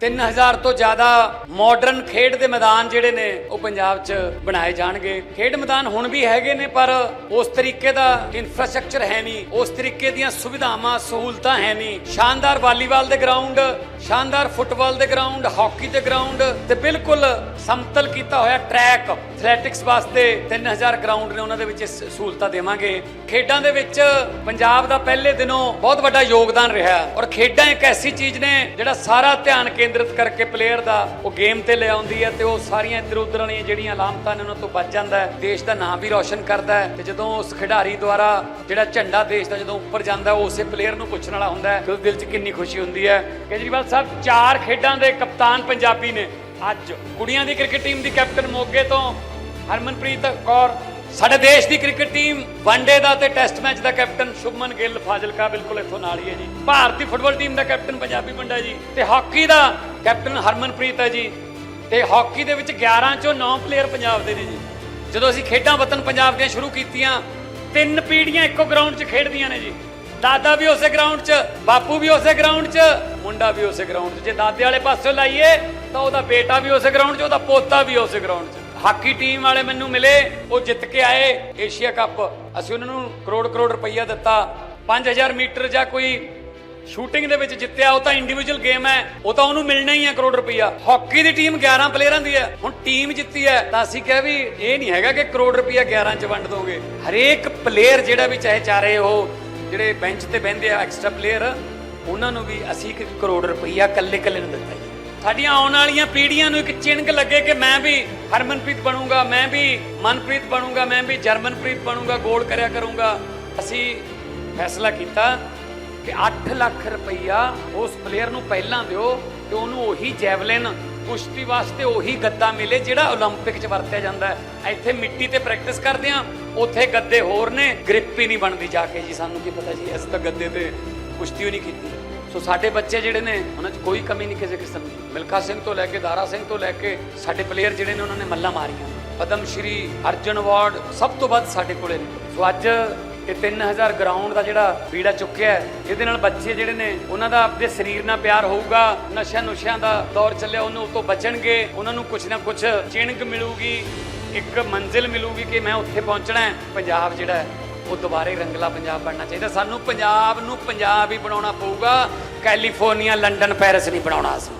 3000 ਤੋਂ ਜ਼ਿਆਦਾ ਮਾਡਰਨ ਖੇਡ ਦੇ ਮੈਦਾਨ ਜਿਹੜੇ ਨੇ, ਉਹ ਪੰਜਾਬ 'ਚ ਬਣਾਏ ਜਾਣਗੇ। ਖੇਡ ਮੈਦਾਨ ਹੁਣ ਵੀ ਹੈਗੇ ਨੇ, ਪਰ ਉਸ ਤਰੀਕੇ ਦਾ ਇਨਫਰਾਸਟ੍ਰਕਚਰ ਹੈ ਨਹੀਂ। ਉਸ ਤਰੀਕੇ ਦੀਆਂ ਸੁਵਿਧਾਵਾਂ, ਸਹੂਲਤਾਂ ਹੈ ਨਹੀਂ। ਸ਼ਾਨਦਾਰ ਵਾਲੀਬਾਲ ਦੇ ਗਰਾਊਂਡ ਸ਼ਾਨਦਾਰ ਫੁੱਟਬਾਲ ਦੇ ਗਰਾਊਂਡ ਹਾਕੀ ਦੇ ਗਰਾਊਂਡ ਤੇ ਬਿਲਕੁਲ ਸਮਤਲ ਕੀਤਾ ਹੋਇਆ ਟਰੈਕ ਐਥਲੈਟਿਕਸ ਵਾਸਤੇ 3000 ਗਰਾਊਂਡ ਨੇ ਉਹਨਾਂ ਦੇ ਵਿੱਚ ਸਹੂਲਤਾਂ ਦੇਵਾਂਗੇ। ਖੇਡਾਂ ਦੇ ਵਿੱਚ ਪੰਜਾਬ ਦਾ ਪਹਿਲੇ ਦਿਨੋਂ ਬਹੁਤ ਵੱਡਾ ਯੋਗਦਾਨ ਰਿਹਾ। ਔਰ ਖੇਡਾਂ ਇੱਕ ਐਸੀ ਚੀਜ਼ ਨੇ, ਜਿਹੜਾ ਸਾਰਾ ਧਿਆਨ ਕੇਂਦਰਿਤ ਕਰਕੇ ਪਲੇਅਰ ਦਾ ਉਹ ਗੇਮ ਤੇ ਲੈ ਹੈ ਤੇ ਉਹ ਸਾਰੀਆਂ ਇੱਧਰ ਉੱਧਰ ਵਾਲੀਆਂ ਜਿਹੜੀਆਂ ਲਾਮਤਾਂ ਨੇ ਉਹਨਾਂ ਤੋਂ ਬਚ ਜਾਂਦਾ ਹੈ। ਦੇਸ਼ ਦਾ ਨਾਮ ਵੀ ਰੌਸ਼ਨ ਕਰਦਾ ਹੈ ਤੇ ਜਦੋਂ ਉਸ ਖਿਡਾਰੀ ਦੁਆਰਾ ਜਿਹੜਾ ਝੰਡਾ ਦੇਸ਼ ਦਾ ਜਦੋਂ ਉੱਪਰ ਜਾਂਦਾ ਉਹ ਉਸੇ ਪਲੇਅਰ ਨੂੰ ਪੁੱਛਣ ਵਾਲਾ ਹੁੰਦਾ ਹੈ ਕਿ ਦਿਲ 'ਚ ਕਿੰਨੀ ਖੁਸ਼ੀ ਹੁੰਦੀ ਹੈ। ਕੇਜਰੀਵਾਲ ਸਾਹਿਬ, ਚਾਰ ਖੇਡਾਂ ਦੇ ਕਪਤਾਨ ਪੰਜਾਬੀ ਨੇ। ਅੱਜ ਕੁੜੀਆਂ ਦੀ ਕ੍ਰਿਕਟ ਟੀਮ ਦੀ ਕੈਪਟਨ ਮੋਗੇ ਤੋਂ ਹਰਮਨਪ੍ਰੀਤ ਕੌਰ ਸਾਡੇ ਦੇਸ਼ ਦੀ ਕ੍ਰਿਕਟ ਟੀਮ ਵਨਡੇ ਦਾ ਤੇ ਟੈਸਟ ਮੈਚ ਦਾ ਕੈਪਟਨ ਸ਼ੁਭਮਨ ਗਿੱਲ ਫਾਜ਼ਿਲਕਾ ਬਿਲਕੁਲ ਇੱਥੋਂ ਨਾਲ ਹੀ ਹੈ ਜੀ। ਭਾਰਤੀ ਫੁੱਟਬਾਲ ਟੀਮ ਦਾ ਕੈਪਟਨ ਪੰਜਾਬੀ ਮੁੰਡਾ ਜੀ ਤੇ ਹਾਕੀ ਦਾ ਕੈਪਟਨ ਹਰਮਨਪ੍ਰੀਤ ਹੈ ਜੀ ਤੇ ਹਾਕੀ ਦੇ ਵਿੱਚ 11 ਚੋਂ 9 ਪਲੇਅਰ ਪੰਜਾਬ ਦੇ ਨੇ ਜੀ। ਜਦੋਂ ਅਸੀਂ ਖੇਡਾਂ ਵਤਨ ਪੰਜਾਬ ਦੀਆਂ ਸ਼ੁਰੂ ਕੀਤੀਆਂ, ਤਿੰਨ ਪੀੜ੍ਹੀਆਂ ਇੱਕੋ ਗਰਾਊਂਡ 'ਚ ਖੇਡਦੀਆਂ ਨੇ ਜੀ। ਦਾਦਾ ਵੀ ਉਸੇ ਗਰਾਊਂਡ 'ਚ, ਬਾਪੂ ਵੀ ਉਸੇ ਗਰਾਊਂਡ 'ਚ, ਮੁੰਡਾ ਵੀ ਉਸੇ ਗਰਾਊਂਡ 'ਚ। ਜੇ ਦਾਦੇ ਵਾਲੇ ਪਾਸੇ ਲਾਈਏ, ਤਾਂ ਉਹਦਾ ਬੇਟਾ ਵੀ ਉਸੇ ਗਰਾਊਂਡ 'ਚ, ਉਹਦਾ ਪੋਤਾ ਵੀ ਉਸੇ ਗਰਾਊਂਡ 'ਚ। ਹਾਕੀ ਟੀਮ ਵਾਲੇ ਮੈਨੂੰ ਮਿਲੇ, ਉਹ ਜਿੱਤ ਕੇ ਆਏ ਏਸ਼ੀਆ ਕੱਪ। ਅਸੀਂ ਉਹਨਾਂ ਨੂੰ ਕਰੋੜ ਕਰੋੜ ਰੁਪਈਆ ਦਿੱਤਾ। 5000 ਮੀਟਰ ਜਾਂ ਕੋਈ ਸ਼ੂਟਿੰਗ ਦੇ ਵਿੱਚ ਜਿੱਤਿਆ, ਉਹ ਤਾਂ ਇੰਡੀਵਿਜੂਅਲ ਗੇਮ ਹੈ। ਉਹ ਤਾਂ ਉਹਨੂੰ ਮਿਲਣਾ ਹੀ ਹੈ ਕਰੋੜ ਰੁਪਈਆ। ਹਾਕੀ ਦੀ ਟੀਮ 11 ਪਲੇਅਰਾਂ ਦੀ ਹੈ। ਹੁਣ ਟੀਮ ਜਿੱਤੀ ਹੈ, ਤਾਂ ਅਸੀਂ ਕਿਹਾ ਵੀ ਇਹ ਨਹੀਂ ਹੈਗਾ ਕਿ ਕਰੋੜ ਰੁਪਈਆ 11 ਚ ਵੰਡ ਦੋਗੇ। ਹਰੇਕ ਪਲੇਅਰ ਜਿਹੜਾ ਵੀ ਚਾਹੇ ਚਾਰੇ ਉਹ, ਜਿਹੜੇ ਬੈਂਚ ਤੇ ਬਹਿੰਦੇ ਆ ਐਕਸਟਰਾ ਪਲੇਅਰ ਉਹਨਾਂ ਨੂੰ ਵੀ ਅਸੀਂ ਇੱਕ ਕਰੋੜ ਰੁਪਈਆ ਕੱਲੇ ਕੱਲੇ ਨੂੰ ਦਿੱਤਾ ਜੀ। ਸਾਡੀਆਂ ਆਉਣ ਵਾਲੀਆਂ ਪੀੜ੍ਹੀਆਂ ਨੂੰ ਇੱਕ ਚਿੰਨ੍ਹ ਲੱਗੇ ਕਿ ਮੈਂ ਵੀ ਹਰਮਨਪ੍ਰੀਤ ਬਣੂੰਗਾ ਮੈਂ ਵੀ ਮਨਪ੍ਰੀਤ ਬਣੂੰਗਾ ਮੈਂ ਵੀ ਜਰਮਨਪ੍ਰੀਤ ਬਣੂੰਗਾ ਗੋਲ ਕਰਿਆ ਕਰੂੰਗਾ ਅਸੀਂ ਫੈਸਲਾ ਕੀਤਾ ਕਿ 8 ਲੱਖ ਰੁਪਈਆ ਉਸ ਪਲੇਅਰ ਨੂੰ ਪਹਿਲਾਂ ਦਿਓ ਤੇ ਉਹਨੂੰ ਉਹੀ ਜੈਵਲਿਨ ਕੁਸ਼ਤੀ ਵਾਸਤੇ ਉਹੀ ਗੱਦਾ ਮਿਲੇ ਜਿਹੜਾ 올림픽 'ਚ ਵਰਤਿਆ ਜਾਂਦਾ ਹੈ ਇੱਥੇ ਮਿੱਟੀ ਤੇ ਪ੍ਰੈਕਟਿਸ ਕਰਦੇ ਆ ਉੱਥੇ ਗੱਦੇ ਹੋਰ ਨੇ ਗ੍ਰਿਪ ਹੀ ਨਹੀਂ ਬਣਦੀ ਜਾ ਕੇ ਜੀ ਸਾਨੂੰ ਕੀ ਪਤਾ ਜੀ ਅਸੀਂ ਤਾਂ ਗੱਦੇ ਤੇ ਕੁਸ਼ਤੀ ਹੀ ਨਹੀਂ ਕੀਤੀ ਸੋ ਸਾਡੇ ਬੱਚੇ ਜਿਹੜੇ ਨੇ, ਉਹਨਾਂ 'ਚ ਕੋਈ ਕਮੀ ਨਹੀਂ ਕਿਸੇ ਕਿਸਮ ਦੀ। ਮਿਲਖਾ ਸਿੰਘ ਤੋਂ ਲੈ ਕੇ, ਦਾਰਾ ਸਿੰਘ ਤੋਂ ਲੈ ਕੇ ਸਾਡੇ ਪਲੇਅਰ ਜਿਹੜੇ ਨੇ, ਉਹਨਾਂ ਨੇ ਮੱਲਾ ਮਾਰੀਆਂ। ਪਦਮ ਸ਼੍ਰੀ ਅਰਜਨ ਅਵਾਰਡ ਸਭ ਤੋਂ ਵੱਧ ਸਾਡੇ ਕੋਲੇ ਨੇ। ਸੋ ਅੱਜ ਇਹ 3000 ਗਰਾਊਂਡ ਦਾ ਜਿਹੜਾ ਬੀੜਾ ਚੁੱਕਿਆ ਇਹਦੇ ਨਾਲ ਬੱਚੇ ਜਿਹੜੇ ਨੇ, ਉਹਨਾਂ ਦਾ ਆਪਣੇ ਸਰੀਰ ਨਾਲ ਪਿਆਰ ਹੋਊਗਾ, ਨਸ਼ਿਆਂ ਨੁਸ਼ਿਆਂ ਦਾ ਦੌਰ ਚੱਲਿਆ, ਉਹਨੂੰ ਤੋਂ ਬਚਣਗੇ, ਉਹਨਾਂ ਨੂੰ ਕੁਝ ਨਾ ਕੁਝ ਚਿੰਨ੍ਹ ਮਿਲੂਗੀ, ਇੱਕ ਮੰਜ਼ਿਲ ਮਿਲੂਗੀ ਕਿ ਮੈਂ ਉੱਥੇ ਪਹੁੰਚਣਾ ਹੈ। ਪੰਜਾਬ ਜਿਹੜਾ ਹੈ ਉਹ ਦੁਬਾਰੇ ਰੰਗਲਾ ਪੰਜਾਬ ਬਣਨਾ ਚਾਹੀਦਾ। ਸਾਨੂੰ ਪੰਜਾਬ ਨੂੰ ਪੰਜਾਬ ਹੀ ਬਣਾਉਣਾ ਪਊਗਾ। ਕੈਲੀਫੋਰਨੀਆ, ਲੰਡਨ, ਪੈਰਿਸ ਨਹੀਂ ਬਣਾਉਣਾ ਅਸੀਂ।